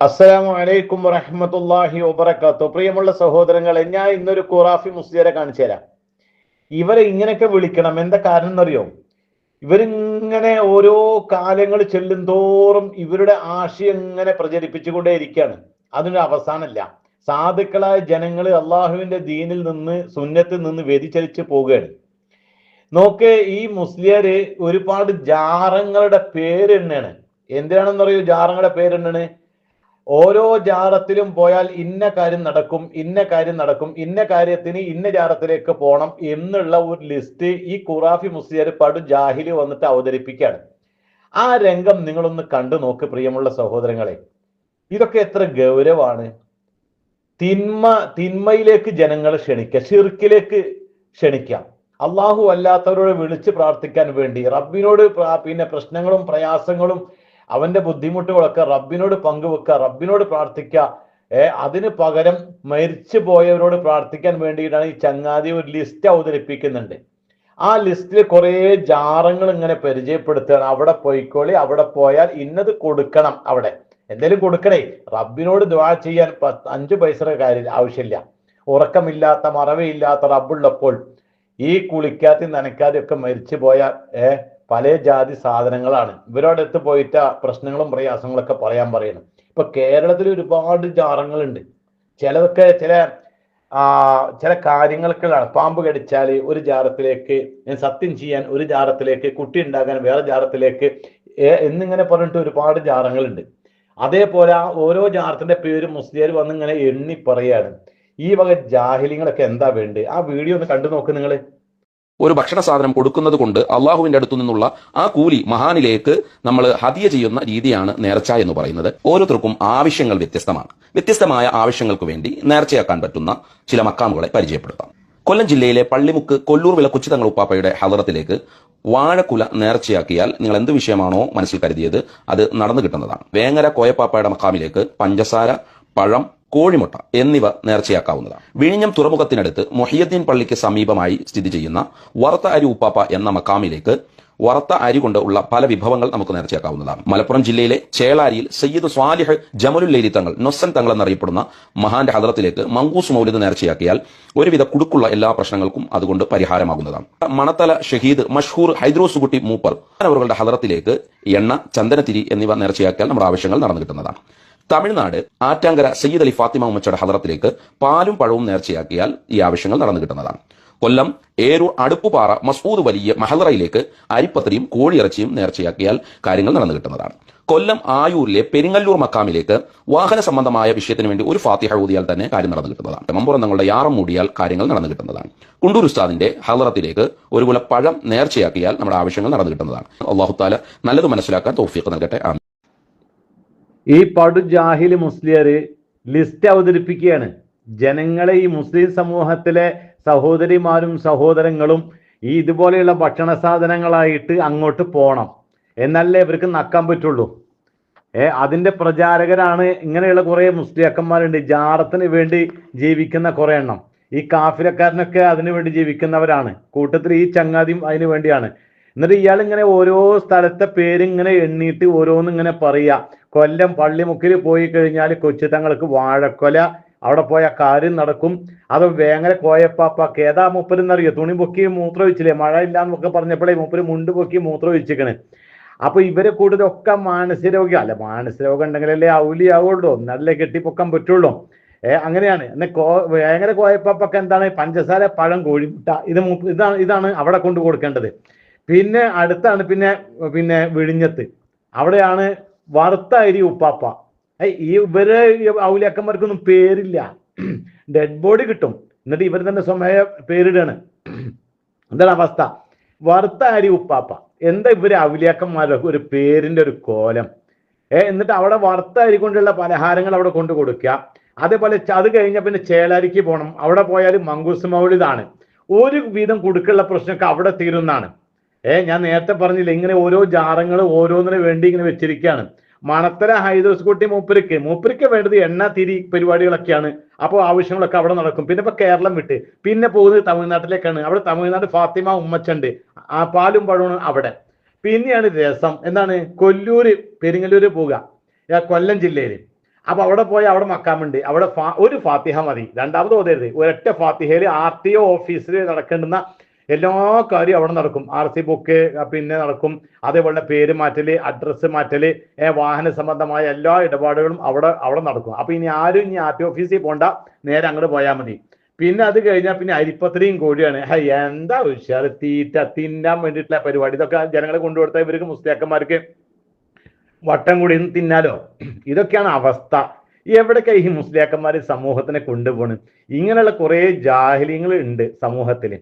അസ്സലാമു അലൈക്കും വറഹ്മത്തുള്ളാഹി വബറകാത്തു. പ്രിയമുള്ള സഹോദരങ്ങളെ ഞാൻ ഇന്നൊരു ഖുറാഫി മുസ്ലിയരെ കാണിച്ചു തരാം. ഇവരെ ഇങ്ങനെയൊക്കെ വിളിക്കണം. എന്താ കാരണം എന്നറിയോ? ഇവരിങ്ങനെ ഓരോ കാലങ്ങൾ ചെല്ലും തോറും ഇവരുടെ ആശയം ഇങ്ങനെ പ്രചരിപ്പിച്ചുകൊണ്ടേ ഇരിക്കുകയാണ് അതിനൊരു അവസാനമല്ല. സാധുക്കളായ ജനങ്ങൾ അള്ളാഹുവിന്റെ ദീനിൽ നിന്ന് സുന്നത്തിൽ നിന്ന് വ്യതിചലിച്ച് പോവുകയാണ്. നോക്ക് ഈ മുസ്ലിയര് ഒരുപാട് ജാറങ്ങളുടെ പേര് തന്നെയാണ്. എന്തിനാണെന്നറിയോ? ജാറങ്ങളുടെ പേരെണ്ണാണ് ഓരോ ജാറത്തിലും പോയാൽ ഇന്ന കാര്യം നടക്കും ഇന്ന കാര്യം നടക്കും ഇന്ന കാര്യത്തിന് ഇന്ന ജാറത്തിലേക്ക് പോകണം എന്നുള്ള ഒരു ലിസ്റ്റ് ഈ ഖുറാഫി മുസ്ലിയർ പടു ജാഹിലി വന്നിട്ട് അവതരിപ്പിക്കുകയാണ്. ആ രംഗം നിങ്ങളൊന്ന് കണ്ടു നോക്ക് പ്രിയമുള്ള സഹോദരങ്ങളെ. ഇതൊക്കെ എത്ര ഗൗരവാണ് തിന്മ തിന്മയിലേക്ക് ജനങ്ങളെ ക്ഷണിക്കുക ഷിർക്കിലേക്ക് ക്ഷണിക്കാം അള്ളാഹു അല്ലാത്തവരോട് വിളിച്ച് പ്രാർത്ഥിക്കാൻ വേണ്ടി റബ്ബിനോട് പിന്നെ പ്രശ്നങ്ങളും പ്രയാസങ്ങളും അവന്റെ ബുദ്ധിമുട്ടുകളൊക്കെ റബ്ബിനോട് പങ്കുവെക്കുക റബ്ബിനോട് പ്രാർത്ഥിക്കുക. ഏഹ് അതിന് പകരം മരിച്ചു പോയവരോട് പ്രാർത്ഥിക്കാൻ വേണ്ടിയിട്ടാണ് ഈ ചങ്ങാതി ഒരു ലിസ്റ്റ് അവതരിപ്പിക്കുന്നുണ്ട്. ആ ലിസ്റ്റിൽ കുറേ ജാറങ്ങൾ ഇങ്ങനെ പരിചയപ്പെടുത്തുകയാണ്. അവിടെ പോയിക്കോളി അവിടെ പോയാൽ ഇന്നത് കൊടുക്കണം അവിടെ. എന്തെങ്കിലും കൊടുക്കണേ. റബ്ബിനോട് ദ്വാ ചെയ്യാൻ അഞ്ചു പൈസയുടെ കാര്യം ആവശ്യമില്ല. ഉറക്കമില്ലാത്ത മറവയില്ലാത്ത റബ്ബുള്ളപ്പോൾ ഈ കുളിക്കാത്തി നനക്കാതെ ഒക്കെ മരിച്ചു പോയ ഏ പല ജാതി സാധനങ്ങളാണ്. ഇവരോട് പോയിട്ട് പ്രശ്നങ്ങളും പ്രയാസങ്ങളൊക്കെ പറയാൻ പറയുന്നു ഇപ്പൊ കേരളത്തിൽ ഒരുപാട് ജാറങ്ങളുണ്ട്. ചിലതൊക്കെ ചില ആ ചില കാര്യങ്ങൾക്കുള്ളതാണ് പാമ്പ് കടിച്ചാൽ ഒരു ജാറത്തിലേക്ക് സത്യം ചെയ്യാൻ ഒരു ജാറത്തിലേക്ക് കുട്ടി ഉണ്ടാകാൻ വേറെ ജാറത്തിലേക്ക് എന്നിങ്ങനെ പറഞ്ഞിട്ട് ഒരുപാട് ജാറങ്ങളുണ്ട്. അതേപോലെ ആ ഓരോ ജാറത്തിന്റെ പേര് മുസ്ലിയാർ വന്ന് ഇങ്ങനെ എണ്ണി പറയാണ്. ഈ വക ജാഹിലിങ്ങളൊക്കെ എന്താ വേണ്ടത്? ആ വീഡിയോ ഒന്ന് കണ്ടു നോക്ക് നിങ്ങൾ ഒരു ഭക്ഷണ സാധനം കൊടുക്കുന്നത് കൊണ്ട് അള്ളാഹുവിന്റെ അടുത്തു നിന്നുള്ള ആ കൂലി മഹാനിലേക്ക് നമ്മൾ ഹതിയ ചെയ്യുന്ന രീതിയാണ് നേർച്ച എന്ന് പറയുന്നത്. ഓരോരുത്തർക്കും ആവശ്യങ്ങൾ വ്യത്യസ്തമാണ്. വ്യത്യസ്തമായ ആവശ്യങ്ങൾക്ക് വേണ്ടി നേർച്ചയാക്കാൻ പറ്റുന്ന ചില മക്കാമുകളെ പരിചയപ്പെടുത്താം. കൊല്ലം ജില്ലയിലെ പള്ളിമുക്ക് കൊല്ലൂർ വില കുച്ചിതങ്ങൾ ഉപ്പാപ്പയുടെ ഹലറത്തിലേക്ക് വാഴക്കുല നേർച്ചയാക്കിയാൽ നിങ്ങൾ എന്ത് വിഷയമാണോ മനസ്സിൽ കരുതിയത് അത് നടന്നു കിട്ടുന്നതാണ്. വേങ്ങര കോയപ്പാപ്പയുടെ മക്കാമിലേക്ക് പഞ്ചസാര പഴം കോഴിമുട്ട എന്നിവ നേർച്ചയാക്കാവുന്നതാണ്. വിഴിഞ്ഞം തുറമുഖത്തിനടുത്ത് മൊഹിയദ്ദീൻ പള്ളിക്ക് സമീപമായി സ്ഥിതി ചെയ്യുന്ന വറുത്ത അരി ഉപ്പാപ്പ എന്ന മക്കാമിലേക്ക് വറുത്ത അരി കൊണ്ട് ഉള്ള പല വിഭവങ്ങൾ നമുക്ക് നേർച്ചയാക്കാവുന്നതാണ്. മലപ്പുറം ജില്ലയിലെ ചേളാരിയിൽ സയ്യിദ് സ്വാലിഹ് ജമലുല്ലേരി തങ്ങൾ നൊസൻ തങ്ങൾ എന്നറിയപ്പെടുന്ന മഹാന്റെ ഹദറത്തിലേക്ക് മങ്കൂസ് മൗലിദ് നേർച്ചയാക്കിയാൽ ഒരുവിധ കുടുക്കുള്ള എല്ലാ പ്രശ്നങ്ങൾക്കും അതുകൊണ്ട് പരിഹാരമാകുന്നതാണ്. മണത്തല ഷഹീദ് മഷ്ഹൂർ ഹൈദ്രോസുകുട്ടി മൂപ്പർ അവരുടെ ഹദറത്തിലേക്ക് എണ്ണ ചന്ദനത്തിരി എന്നിവ നേർച്ചയാക്കിയാൽ നമ്മുടെ ആവശ്യങ്ങൾ നടന്നു കിട്ടുന്നതാണ്. തമിഴ്നാട് ആറ്റാങ്കര സയ്യിദ് അലി ഫാത്തിമ ഉമ്മച്ചയുടെ ഹദറത്തിലേക്ക് പാലും പഴവും നേർച്ചയാക്കിയാൽ ഈ ആവശ്യങ്ങൾ നടന്നു കിട്ടുന്നതാണ്. കൊല്ലം ഏരൂർ അടുപ്പുപാറ മസൂദ് വലിയ മഹലറയിലേക്ക് അരിപ്പത്തിരിയും കോഴിയിറച്ചിയും നേർച്ചയാക്കിയാൽ കാര്യങ്ങൾ നടന്നു കിട്ടുന്നതാണ്. കൊല്ലം ആയൂരിലെ പെരിങ്ങല്ലൂർ മക്കാമിലേക്ക് വാഹന സംബന്ധമായ വിഷയത്തിന് വേണ്ടി ഒരു ഫാത്തിഹ ഊതിയാൽ തന്നെ കാര്യം നടന്നു കിട്ടുന്നതാണ്. മമ്പുറം തങ്ങളുടെ യാറം മൂടിയാൽ കാര്യങ്ങൾ നടന്നു കിട്ടുന്നതാണ്. കുണ്ടൂർ ഉസ്താദിന്റെ ഹലറത്തിലേക്ക് ഒരു കുല പഴം നേർച്ചയാക്കിയാൽ നമ്മുടെ ആവശ്യങ്ങൾ നടന്നു കിട്ടുന്നതാണ്. അള്ളാഹുത്താല നല്ലത് മനസ്സിലാക്കാൻ തോഫിയൊക്കെ നൽകട്ടെ. ഈ പടു ജാഹിൽ മുസ്ലിയർ ലിസ്റ്റ് അവതരിപ്പിക്കുകയാണ്. ജനങ്ങളെ ഈ മുസ്ലിം സമൂഹത്തിലെ സഹോദരിമാരും സഹോദരങ്ങളും ഈ ഇതുപോലെയുള്ള ഭക്ഷണ സാധനങ്ങളായിട്ട് അങ്ങോട്ട് പോണം. എന്നല്ലേ ഇവർക്ക് നക്കാൻ പറ്റുള്ളൂ? ഏ അതിന്റെ പ്രചാരകരാണ് ഇങ്ങനെയുള്ള കുറെ മുസ്ലിയാക്കന്മാരുണ്ട്. ജാറത്തിന് വേണ്ടി ജീവിക്കുന്ന കുറെ എണ്ണം. ഈ കാഫിലക്കാരനൊക്കെ അതിനു വേണ്ടി ജീവിക്കുന്നവരാണ്. കൂട്ടത്തിൽ ഈ ചങ്ങാതിയും അതിനു വേണ്ടിയാണ്. എന്നിട്ട് ഇയാൾ ഇങ്ങനെ ഓരോ സ്ഥലത്തെ പേരിങ്ങനെ എണ്ണീട്ട് ഓരോന്നിങ്ങനെ ഇങ്ങനെ പറയാ കൊല്ലം പള്ളിമുക്കിൽ പോയി കഴിഞ്ഞാൽ കൊച്ചു തങ്ങൾക്ക് വാഴക്കൊല അവിടെ പോയ കാര്യം നടക്കും. അത് വേങ്ങര കോയപ്പാപ്പ കേതാ മൂപ്പര് മൂപ്പരെന്നറിയോ? തുണി പൊക്കി മൂത്രം ഒഴിച്ചില്ലേ? മഴ ഇല്ലാന്നൊക്കെ പറഞ്ഞപ്പോഴേ മൂപ്പര് മുണ്ട് പൊക്കി മൂത്രം ഒഴിച്ചിക്കണ്. അപ്പൊ ഇവരെ കൂടുതലൊക്കെ മാനസിക രോഗം അല്ല മാനസിക രോഗം ഉണ്ടെങ്കിലല്ലേ ഔലിയാവുള്ളൂ നല്ല കെട്ടിപ്പൊക്കാൻ പറ്റുള്ളൂ. ഏ അങ്ങനെയാണ്. എന്നെ കോ വേങ്ങര കോയപ്പാപ്പൊക്കെ എന്താണ്? പഞ്ചസാര പഴം കോഴിമുട്ട ഇത് ഇതാണ് ഇതാണ് അവിടെ കൊണ്ടു കൊടുക്കേണ്ടത്. പിന്നെ അടുത്താണ് പിന്നെ പിന്നെ വിഴിഞ്ഞത്ത്. അവിടെയാണ് വറുത്ത അരി ഉപ്പാപ്പ ഈ ഇവർ ഔലിയാക്കന്മാർക്കൊന്നും പേരില്ല. ഡെഡ് ബോഡി കിട്ടും. എന്നിട്ട് ഇവർ തന്നെ സ്വമേയ പേരിടാണ്. എന്താണ് അവസ്ഥ? വറുത്ത അരി ഉപ്പാപ്പ. എന്താ ഇവർ ഔലിയാക്കന്മാരുടെ ഒരു പേരിന്റെ ഒരു കോലം? ഏ എന്നിട്ട് അവിടെ വറുത്ത അരി കൊണ്ടുള്ള പലഹാരങ്ങൾ അവിടെ കൊണ്ടു കൊടുക്കുക. അതേപോലെ അത് കഴിഞ്ഞ പിന്നെ ചേളാരിക്ക് പോകണം അവിടെ പോയാൽ മങ്കൂസ് മൗലിദാണ്. ഒരു വീതം കുടുക്കുള്ള പ്രശ്നമൊക്കെ അവിടെ തീരുന്നതാണ്. ഏ ഞാൻ നേരത്തെ പറഞ്ഞില്ല ഇങ്ങനെ ഓരോ ജാറങ്ങൾ ഓരോന്നിനു വേണ്ടി ഇങ്ങനെ വെച്ചിരിക്കുകയാണ് മണത്തല ഹൈദോസ് കുട്ടി മൂപ്പരിക്ക്. മൂപ്പരിക്ക് വേണ്ടത് എണ്ണ തിരി പരിപാടികളൊക്കെയാണ്. അപ്പോൾ ആവശ്യങ്ങളൊക്കെ അവിടെ നടക്കും. പിന്നെ ഇപ്പൊ കേരളം വിട്ട്. പിന്നെ പോകുന്നത് തമിഴ്നാട്ടിലേക്കാണ്. അവിടെ തമിഴ്നാട് ഫാത്തിമ ഉമ്മച്ചണ്ട്. ആ പാലും പഴവും അവിടെ. പിന്നെയാണ് രസം. എന്താണ്? കൊല്ലൂര് പെരിങ്ങല്ലൂര് പോവുക. കൊല്ലം ജില്ലയിൽ അപ്പൊ അവിടെ പോയി അവിടെ മക്കാമുണ്ട്. അവിടെ ഒരു ഫാത്തിഹ മതി. രണ്ടാമത് ഓതരുത്. ഒരൊറ്റ ഫാത്തിഹയിൽ ആർ ടി ഒ ഓഫീസിൽ നടക്കേണ്ടുന്ന എല്ലാ കാര്യവും അവിടെ നടക്കും. ആർ സി ബുക്ക് പിന്നെ നടക്കും. അതേപോലെ പേര് മാറ്റൽ അഡ്രസ്സ് മാറ്റൽ വാഹന സംബന്ധമായ എല്ലാ ഇടപാടുകളും അവിടെ അവിടെ നടക്കും. അപ്പൊ ഇനി ആരും ഇനി ആർ ടി ഓഫീസിൽ പോണ്ട. നേരെ അങ്ങോട്ട് പോയാൽ മതി. പിന്നെ അത് കഴിഞ്ഞാൽ പിന്നെ അരിപ്പത്രയും കോഴിയാണ്. എന്താ ഉഷാറ് തീറ്റ തിന്നാൻ വേണ്ടിയിട്ടുള്ള പരിപാടി? ഇതൊക്കെ ജനങ്ങളെ കൊണ്ടുകൊടുത്ത ഇവർക്ക് മുസ്ലിയാക്കന്മാർക്ക് വട്ടം കൂടി തിന്നാലോ? ഇതൊക്കെയാണ് അവസ്ഥ. എവിടൊക്കെ ഈ മുസ്ലിയാക്കന്മാർ സമൂഹത്തിനെ കൊണ്ടുപോണ്? ഇങ്ങനെയുള്ള കുറേ ജാഹലിയങ്ങൾ ഉണ്ട് സമൂഹത്തിൽ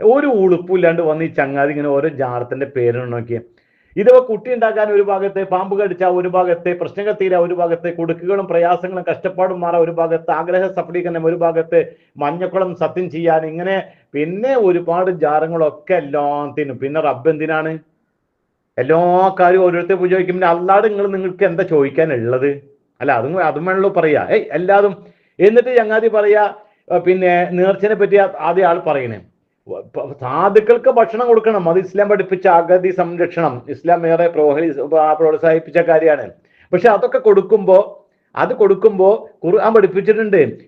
ഒരു ഉളുപ്പില്ലാണ്ട് വന്ന് ഈ ചങ്ങാതി ഇങ്ങനെ ഓരോ ജാറത്തിന്റെ പേര് നോക്കിയേ ഇതൊക്കെ കുട്ടി ഉണ്ടാക്കാൻ ഒരു ഭാഗത്തെ പാമ്പ് കടിച്ച ഒരു ഭാഗത്തെ പ്രശ്നങ്ങൾ തീരാ ഒരു ഭാഗത്തെ കൊടുക്കുകളും പ്രയാസങ്ങളും കഷ്ടപ്പാടും മാറാൻ ഒരു ഭാഗത്ത് ആഗ്രഹ സഫലീകരണം ഒരു ഭാഗത്ത് മഞ്ഞക്കുളം സത്യം ചെയ്യാൻ ഇങ്ങനെ പിന്നെ ഒരുപാട് ജാറങ്ങളൊക്കെ എല്ലാത്തിനും. പിന്നെ റബ്ബ് എന്തിനാണ്? എല്ലാ കാര്യവും ഓരോരുത്തർ പിന്നെ അല്ലാതെ നിങ്ങൾ നിങ്ങൾക്ക് എന്താ ചോദിക്കാനുള്ളത്? അല്ല അതും അതും വേണല്ലോ പറയാ. ഏയ് എല്ലാതും. എന്നിട്ട് ചങ്ങാതി പറയാ പിന്നെ നേർച്ചനെ പറ്റി ആദ്യ ആൾ പറയണേ. സാധുക്കൾക്ക് ഭക്ഷണം കൊടുക്കണം. അത് ഇസ്ലാം പഠിപ്പിച്ച അഗതി സംരക്ഷണം. ഇസ്ലാം ഏറെ പ്രോഹി പ്രോത്സാഹിപ്പിച്ച കാര്യമാണ്. പക്ഷെ അതൊക്കെ കൊടുക്കുമ്പോ അത് കൊടുക്കുമ്പോ ഖുർആൻ പഠിപ്പിച്ചിട്ടുണ്ട്.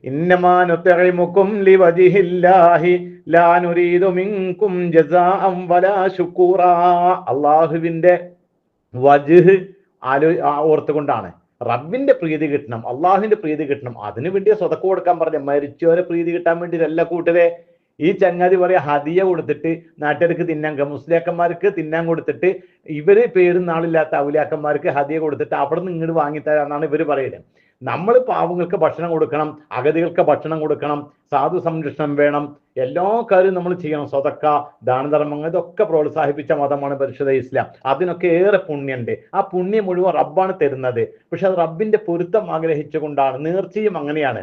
ശുക്കൂറാ. അള്ളാഹുവിന്റെ വജ്ഹ് ആലോ ഓർത്തുകൊണ്ടാണ്. റബ്ബിന്റെ പ്രീതി കിട്ടണം അള്ളാഹുവിന്റെ പ്രീതി കിട്ടണം. അതിനു വേണ്ടിയ സ്വതക്ക് കൊടുക്കാൻ പറഞ്ഞ. മരിച്ചവരെ പ്രീതി കിട്ടാൻ വേണ്ടിയിട്ടല്ല കൂട്ടരെ ഈ ചങ്ങാതി പറയാ ഹദിയ കൊടുത്തിട്ട് നാട്ടുകാർക്ക് തിന്നാൻ മുസ്ലിയാക്കന്മാർക്ക് തിന്നാൻ കൊടുത്തിട്ട് ഇവർ പേരും നാളില്ലാത്ത ഔലിയാക്കന്മാർക്ക് ഹദിയ കൊടുത്തിട്ട് അവിടെ നിന്ന് ഇങ്ങോട്ട് വാങ്ങിത്തരാന്നാണ് ഇവർ പറയുന്നത് നമ്മൾ പാവങ്ങൾക്ക് ഭക്ഷണം കൊടുക്കണം അഗതികൾക്ക് ഭക്ഷണം കൊടുക്കണം സാധു സംരക്ഷണം വേണം എല്ലാ കാര്യവും നമ്മൾ ചെയ്യണം. സ്വതക്ക ദാനധർമ്മങ്ങൾ ഇതൊക്കെ പ്രോത്സാഹിപ്പിച്ച മതമാണ് പരിശുദ്ധ ഇസ്ലാം. അതിനൊക്കെ ഏറെ പുണ്യമുണ്ട് ആ പുണ്യം മുഴുവൻ റബ്ബാണ് തരുന്നത്. പക്ഷെ അത് റബ്ബിന്റെ പൊരുത്തം ആഗ്രഹിച്ചുകൊണ്ടാണ് നേർച്ചയും അങ്ങനെയാണ്.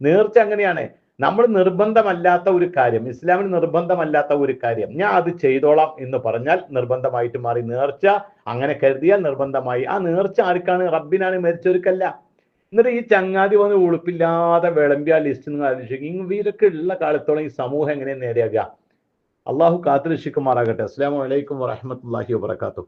നേർച്ച അങ്ങനെയാണ്. നമ്മൾ നിർബന്ധമല്ലാത്ത ഒരു കാര്യം ഇസ്ലാമിന് നിർബന്ധമല്ലാത്ത ഒരു കാര്യം ഞാൻ അത് ചെയ്തോളാം എന്ന് പറഞ്ഞാൽ നിർബന്ധമായിട്ട് മാറി. നേർച്ച അങ്ങനെ കരുതിയാൽ നിർബന്ധമായി. ആ നേർച്ച ആർക്കാണ്? റബ്ബിനാണ് മരിച്ചവർക്കല്ല. എന്നിട്ട് ഈ ചങ്ങാതി വന്ന് ഉളുപ്പില്ലാതെ വിളമ്പിയ ലിസ്റ്റ് നിങ്ങൾ ആലോചിക്കും ഇവരൊക്കെ ഉള്ള കാലത്തോളം ഈ സമൂഹം എങ്ങനെ നേടിയാക്കുക അള്ളാഹു കാത്തുരക്ഷിക്കുമാറാകട്ടെ. അസ്സാം വലൈക്കും വറഹമത്തല്ലാഹി വാത്തു